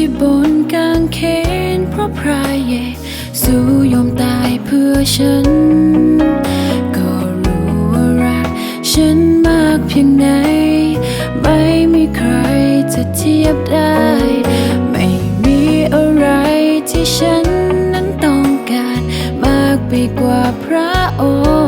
ที่บนกางเขนเพราะพระเยซูยอมตายเพื่อฉัน ก็รู้ว่ารักฉันมากเพียงไหน ไม่มีใครจะเทียบได้ ไม่มีอะไรที่ฉันนั้นต้องการ มากไปกว่าพระองค์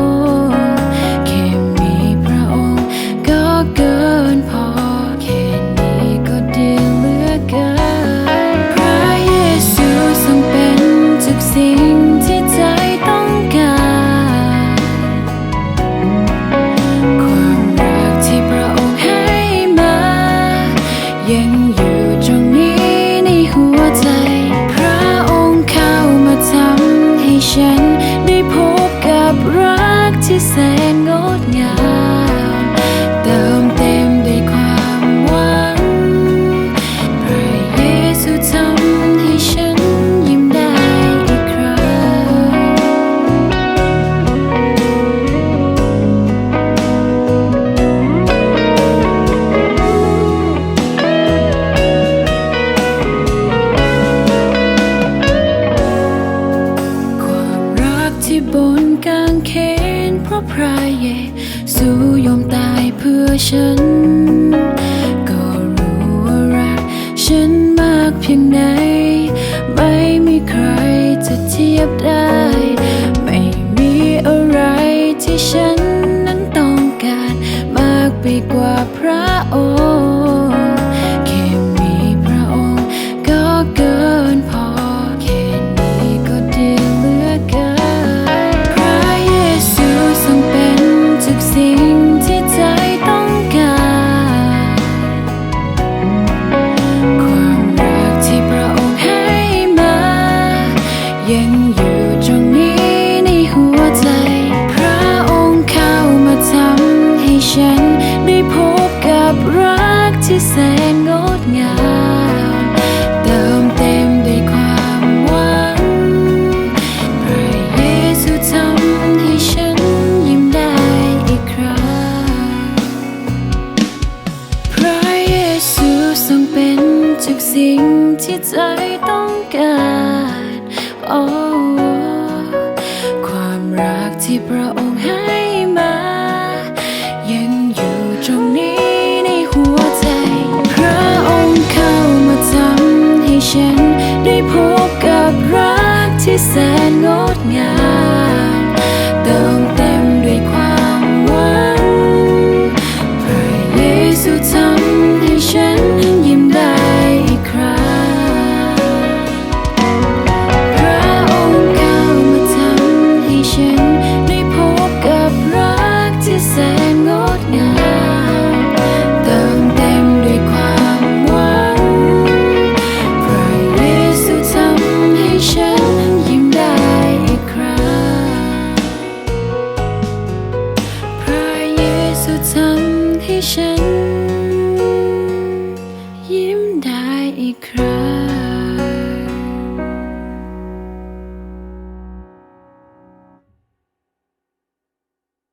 บนกางเขนเพราะพระเยซูยอมตายเพื่อฉัน ก็รู้ว่ารักฉันมากเพียงไหน ไม่มีใครจะเทียบได้ ไม่มีอะไรที่ฉันนั้นต้องการ มากไปกว่าพระองค์ แสนงดงาม เติมเต็มด้วยความหวังพระเยซูทำให้ฉันยิ้มได้อีกครั้ง พระเยซูทรงเป็นทุกสิ่งที่ใจต้องการ โอ้ ความรักที่พระ ที่แสนงดงาม งพร